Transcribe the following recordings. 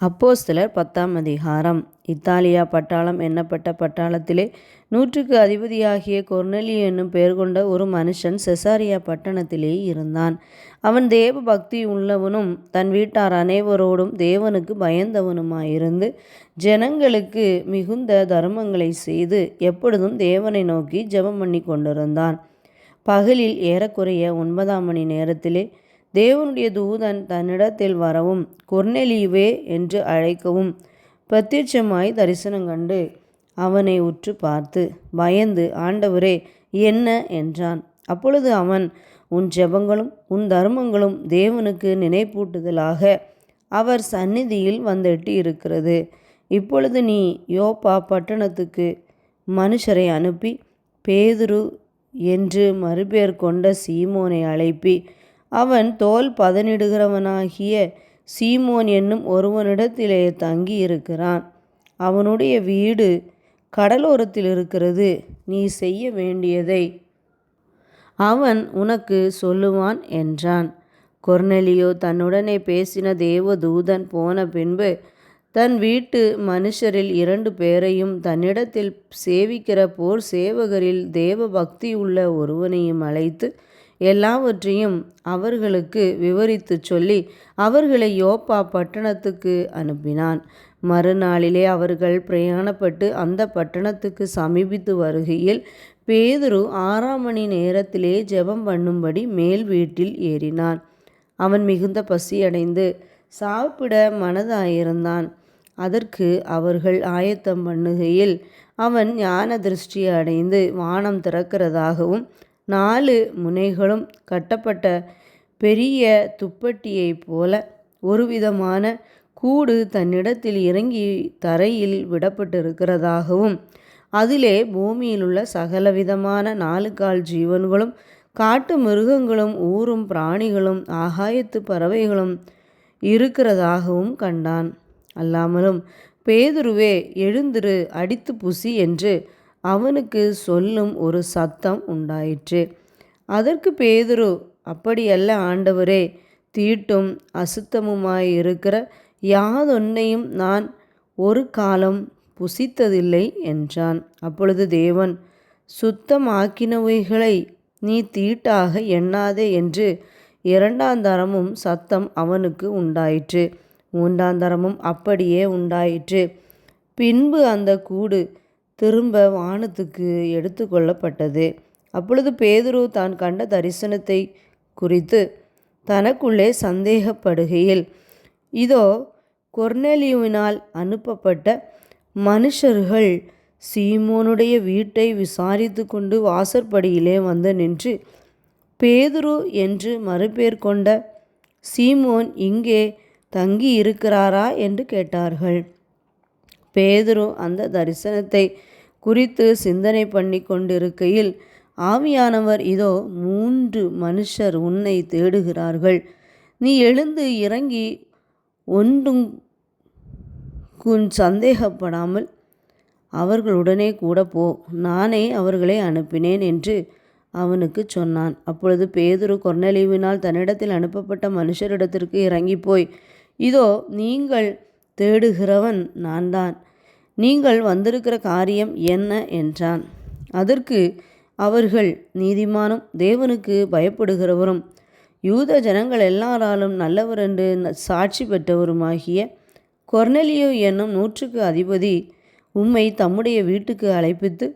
அப்போஸ்தலர் பத்தாம் அதிகாரம். இத்தாலியா பட்டாளம் என்னப்பட்ட பட்டாளத்திலே நூற்றுக்கு அதிபதியாகிய கொர்னலி என்னும் பெயர் கொண்ட ஒரு மனுஷன் செசாரியா பட்டணத்திலே இருந்தான். அவன் தேவ பக்தி உள்ளவனும் தன் வீட்டார் அனைவரோடும் தேவனுக்கு பயந்தவனுமாயிருந்து ஜனங்களுக்கு மிகுந்த தர்மங்களை செய்து எப்பொழுதும் தேவனை நோக்கி ஜெபம் பண்ணி கொண்டிருந்தான் பகலில் ஏறக்குறைய ஒன்பதாம் மணி நேரத்திலே தேவனுடைய தூதன் தன்னிடத்தில் வரவும் கொர்நெலியுவே என்று அழைக்கவும் பிரத்யட்சமாய் தரிசனம் கண்டு அவனை உற்று பார்த்து பயந்து ஆண்டவரே என்ன? என்றான். அப்பொழுது அவன் உன் ஜெபங்களும் உன் தர்மங்களும் தேவனுக்கு நினைப்பூட்டுதலாக அவர் சந்நிதியில் வந்தெட்டி இருக்கிறது இப்பொழுது நீ யோப்பா பட்டணத்துக்கு மனுஷரை அனுப்பி பேதுரு என்று மறுபேர் கொண்ட சீமோனை அழைப்பி அவன் தோல் பதனிடுகிறவனாகிய சீமோன் என்னும் ஒருவனிடத்திலே தங்கியிருக்கிறான். அவனுடைய வீடு கடலோரத்தில் இருக்கிறது நீ செய்ய வேண்டியதை அவன் உனக்கு சொல்லுவான் என்றான். கொர்னலியோ தன்னுடனே பேசின தேவதூதன் போன பின்பு தன் வீட்டு மனுஷரில் இரண்டு பேரையும் தன்னிடத்தில் சேவிக்கிற போர் சேவகரில் தேவ பக்தி உள்ள ஒருவனையும் அழைத்து எல்லாவற்றையும் அவர்களுக்கு விவரித்து சொல்லி அவர்களை யோப்பா பட்டணத்துக்கு அனுப்பினான். மறுநாளிலே அவர்கள் பிரயாணப்பட்டு அந்த பட்டணத்துக்கு சமீபித்து வருகையில் பேதுரு ஆறாம் மணி நேரத்திலே ஜெபம் பண்ணும்படி மேல் வீட்டில் ஏறினான். அவன் மிகுந்த பசியடைந்து சாப்பிட மனதாயிருந்தான். அதற்கு அவர்கள் ஆயத்தம் பண்ணுகையில் அவன் ஞான திருஷ்டி அடைந்து வானம் திறக்கிறதாகவும் நாலு முனைகளும் கட்டப்பட்ட பெரிய துப்பட்டியைப் போல ஒருவிதமான கூடு தன்னிடத்தில் இறங்கி தரையில் விடப்பட்டிருக்கிறதாகவும் அதிலே பூமியிலுள்ள சகலவிதமான நாலு கால் ஜீவன்களும் காட்டு மிருகங்களும் ஊரும் பிராணிகளும் ஆகாயத்து பறவைகளும் இருக்கிறதாகவும் கண்டான். அல்லாமலும் பேதுருவே எழுந்திரு அடித்து புசி என்று அவனுக்கு சொல்லும் ஒரு சத்தம் உண்டாயிற்று. அதற்கு பேதுரு அப்படியல்ல ஆண்டவரே தீட்டும் அசுத்தமுமாயிருக்கிற யாதொன்னையும் நான் ஒரு காலம் புசித்ததில்லை என்றான். அப்பொழுது தேவன் சுத்தமாக்கினவைகளை நீ தீட்டாக எண்ணாதே என்று இரண்டாந்தரமும் சத்தம் அவனுக்கு உண்டாயிற்று. மூன்றாந்தரமும் அப்படியே உண்டாயிற்று. பின்பு அந்த கூடு திரும்ப வானத்துக்கு எடுத்து கொள்ளப்பட்டது. அப்பொழுது பேதுரு தான் கண்ட தரிசனத்தை குறித்து தனக்குள்ளே சந்தேகப்படுகையில் இதோ கொர்னேலியுவினால் அனுப்பப்பட்ட மனுஷர்கள் சீமோனுடைய வீட்டை விசாரித்து கொண்டு வாசற்படியிலே வந்து நின்று பேதுரு என்று மறுபேர் கொண்ட சீமோன் இங்கே தங்கி இருக்கிறாரா என்று கேட்டார்கள். பேதுரு அந்த தரிசனத்தை குறித்து சிந்தனை பண்ணி கொண்டிருக்கையில் ஆவியானவர் இதோ மூன்று மனுஷர் உன்னை தேடுகிறார்கள். நீ எழுந்து இறங்கி ஒன்றும் குன் சந்தேகப்படாமல் அவர்களுடனே கூட போ. நானே அவர்களை அனுப்பினேன் என்று அவனுக்கு சொன்னான். அப்பொழுது பேதுரு கொர்னலீவினால் தன்னிடத்தில் அனுப்பப்பட்ட மனுஷரிடத்திற்கு இறங்கி போய் இதோ நீங்கள் தேடுகிறவன் நான் தான் நீங்கள் வந்திருக்கிற காரியம் என்ன என்றான். அதற்கு அவர்கள் நீதிமானும் தேவனுக்கு பயப்படுகிறவரும் யூத ஜனங்கள் எல்லாராலும் நல்லவர் என்று சாட்சி பெற்றவருமாகிய கொர்னெலியோ என்னும் நூற்றுக்கு அதிபதி உம்மை தம்முடைய வீட்டுக்கு அழைப்பித்து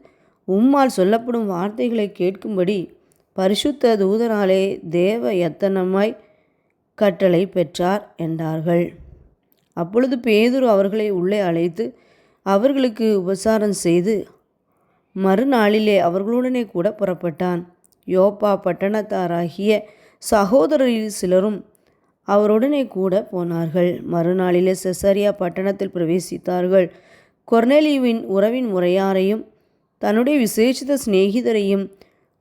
உம்மால் சொல்லப்படும் வார்த்தைகளை கேட்கும்படி பரிசுத்த தூதனாலே தேவ எத்தனமாய் கட்டளை பெற்றார் என்றார்கள். அப்பொழுது பேதுரு அவர்களை உள்ளே அழைத்து அவர்களுக்கு உபசாரம் செய்து மறுநாளிலே அவர்களுடனே கூட புறப்பட்டான். யோப்பா பட்டணத்தாராகிய சகோதரரில் சிலரும் அவருடனே கூட போனார்கள். மறுநாளிலே செசரியா பட்டணத்தில் பிரவேசித்தார்கள். கொர்னெலியுவின் உறவின் முறையாரையும் தன்னுடைய விசேஷித சிநேகிதரையும்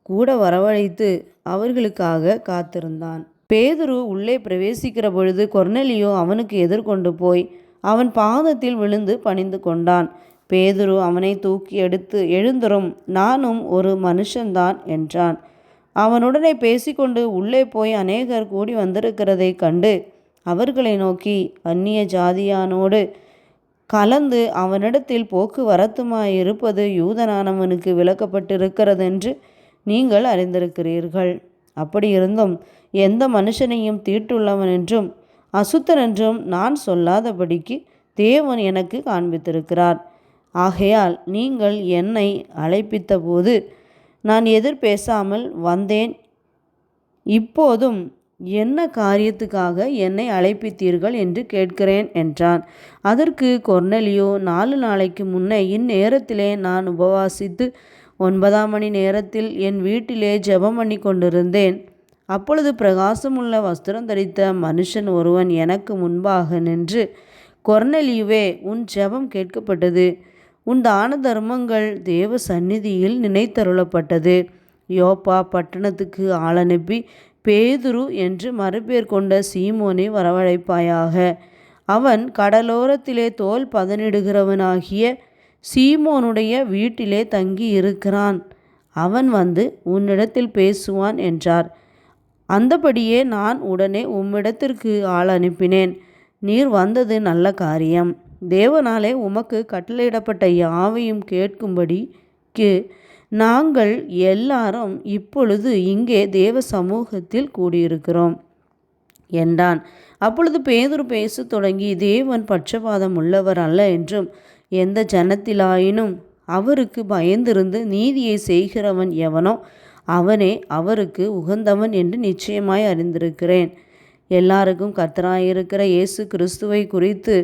கூட வரவழைத்து அவர்களுக்காக காத்திருந்தான். பேதுரு உள்ளே பிரவேசிக்கிற பொழுது கொர்னெலியோ அவனுக்கு எதிர்கொண்டு போய் அவன் பாதத்தில் விழுந்து பணிந்து கொண்டான். பேதுரு அவனை தூக்கி எடுத்து எழுந்தரும் நானும் ஒரு மனுஷன்தான் என்றான். அவனுடனே பேசிக்கொண்டு உள்ளே போய் அநேகர் கூடி வந்திருக்கிறதை கண்டு அவர்களை நோக்கி அந்நிய ஜாதியானோடு கலந்து அவனிடத்தில் போக்குவரத்துமாயிருப்பது யூதனானவனுக்கு விளக்கப்பட்டிருக்கிறதென்று நீங்கள் அறிந்திருக்கிறீர்கள். அப்படி இருந்தும் எந்த மனுஷனையும் தீட்டுள்ளவன் என்றும் அசுத்தன் என்றும் நான் சொல்லாதபடிக்கு தேவன் எனக்கு காண்பித்திருக்கிறார். ஆகையால் நீங்கள் என்னை அழைப்பித்த போது நான் எதிர் பேசாமல் வந்தேன். இப்போதும் என்ன காரியத்துக்காக என்னை அழைப்பித்தீர்கள் என்று கேட்கிறேன் என்றான். அதற்கு கொர்னலியோ நாலு நாளைக்கு முன்னே இந்நேரத்திலே நான் உபவாசித்து ஒன்பதாம் மணி நேரத்தில் என் வீட்டிலே ஜெபம் பண்ணி கொண்டிருந்தேன் அப்பொழுது பிரகாசமுள்ள வஸ்திரம் தரித்த மனுஷன் ஒருவன் எனக்கு முன்பாக நின்று கொர்னலியுவே உன் ஜெபம் கேட்கப்பட்டது. உன் தான தர்மங்கள் தேவ சந்நிதியில் நினைத்தருளப்பட்டது. யோப்பா பட்டணத்துக்கு ஆளனுப்பி பேதுரு என்று மறுபேர் கொண்ட சீமோனை வரவழைப்பாயாக. அவன் கடலோரத்திலே தோல் பதனிடுகிறவனாகிய சீமோனுடைய வீட்டிலே தங்கி இருக்கிறான் அவன் வந்து உன்னிடத்தில் பேசுவான் என்றார். அந்தபடியே நான் உடனே உம்மிடத்திற்கு ஆள் அனுப்பினேன். நீர் வந்தது நல்ல காரியம். தேவனாலே உமக்கு கட்டளையிடப்பட்ட யாவையும் கேட்கும்படிக்கு நாங்கள் எல்லாரும் இப்பொழுது இங்கே தேவ சமூகத்தில் கூடியிருக்கிறோம் என்றான். அப்பொழுது பேதுரு பேச தொடங்கி தேவன் பட்சபாதம் உள்ளவர் அல்ல என்றும் எந்த ஜனத்திலாயினும் அவருக்கு பயந்திருந்து நீதியை செய்கிறவன் எவனோ அவனே அவருக்கு உகந்தவன் என்று நிச்சயமாய் அறிந்திருக்கிறேன். எல்லாருக்கும் கர்த்தராயிருக்கிற இயேசு கிறிஸ்துவை குறித்து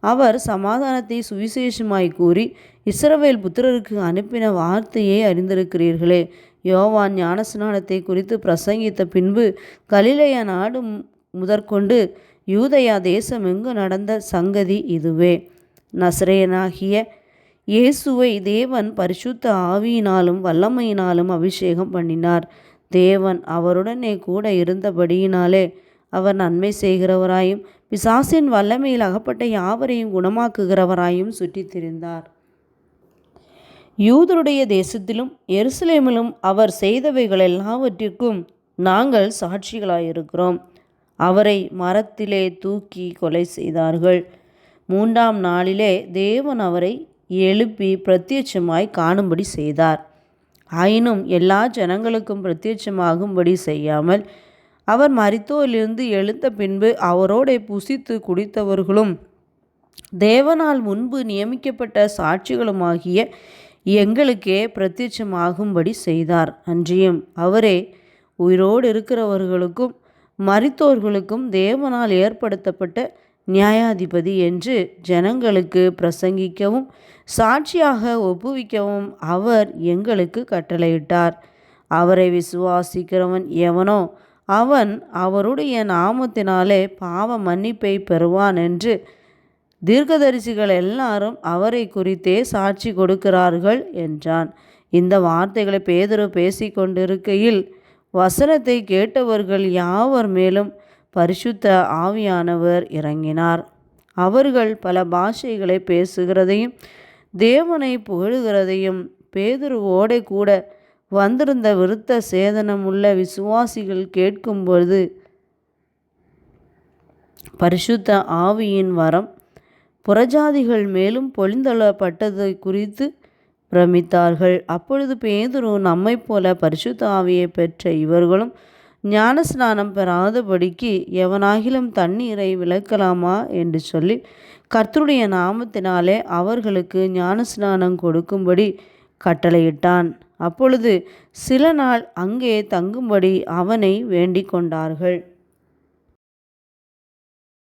அவர் சமாதானத்தை சுவிசேஷமாய் கூறி இஸ்ரவேல் புத்திரருக்கு அனுப்பின வார்த்தையை அறிந்திருக்கிறீர்களே. யோவான் ஞானஸ்நானத்தை குறித்து பிரசங்கித்த பின்பு கலிலைய நாடு முதற்கொண்டு யூதயா தேசம் எங்கு நடந்த சங்கதி இதுவே. நசரேனாகிய இயேசுவை தேவன் பரிசுத்த ஆவியினாலும் வல்லமையினாலும் அபிஷேகம் பண்ணினார். தேவன் அவருடனே கூட இருந்தபடியினாலே அவர் நன்மை செய்கிறவராயும் பிசாசின் வல்லமையில் அகப்பட்ட யாவரையும் குணமாக்குகிறவராயும் சுற்றித் திரிந்தார் யூதருடைய தேசத்திலும் எருசலேமிலும் அவர் செய்தவைகள் எல்லாவற்றிற்கும் நாங்கள் சாட்சிகளாயிருக்கிறோம். அவரை மரத்திலே தூக்கி கொலை செய்தார்கள். மூன்றாம் நாளிலே தேவன் அவரை எழுப்பி பிரத்யட்சமாய் காணும்படி செய்தார். ஆயினும் எல்லா ஜனங்களுக்கும் பிரத்யட்சமாகும்படி செய்யாமல் அவர் மரித்தோரிலிருந்து எழுந்த பின்பு அவரோட புசித்து குடித்தவர்களும் தேவனால் முன்பு நியமிக்கப்பட்ட சாட்சிகளுமாகிய எங்களுக்கே பிரத்யட்சமாகும்படி செய்தார். அன்றியும் அவரே உயிரோடு இருக்கிறவர்களுக்கும் மரித்தோர்களுக்கும் தேவனால் ஏற்படுத்தப்பட்ட நியாயாதிபதி என்று ஜனங்களுக்கு பிரசங்கிக்கவும் சாட்சியாக ஒப்புவிக்கவும் அவர் எங்களுக்கு கட்டளையிட்டார். அவரை விசுவாசிக்கிறவன் எவனோ அவன் அவருடைய நாமத்தினாலே பாவ மன்னிப்பை பெறுவான் என்று தீர்க்கதரிசிகள் எல்லாரும் அவரை குறித்தே சாட்சி கொடுக்கிறார்கள் என்றான். இந்த வார்த்தைகளை பேதரு பேசிக்கொண்டிருக்கையில் வசனத்தை கேட்டவர்கள் யாவர் மேலும் பரிசுத்த ஆவியானவர் இறங்கினார். அவர்கள் பல பாஷைகளை பேசுகிறதையும் தேவனை புகழுகிறதையும் பேதுருவோடே கூட வந்திருந்த விருத்த சேதனமுள்ள விசுவாசிகள் கேட்கும்பொழுது பரிசுத்த ஆவியின் வரம் புறஜாதிகள் மேலும் பொழிந்தள்ளப்பட்டதை குறித்து பிரமித்தார்கள். அப்பொழுது பேதுரு நம்மைப் போல பரிசுத்த ஆவியை பெற்ற இவர்களும் ஞானஸ்நானம் பெறாதபடிக்கு எவனாகிலும் தண்ணீரை விளக்கலாமா? என்று சொல்லி கர்த்தருடைய நாமத்தினாலே அவர்களுக்கு ஞானஸ்நானம் கொடுக்கும்படி கட்டளையிட்டான். அப்பொழுது சில நாள் அங்கே தங்கும்படி அவனை வேண்டிக் கொண்டார்கள்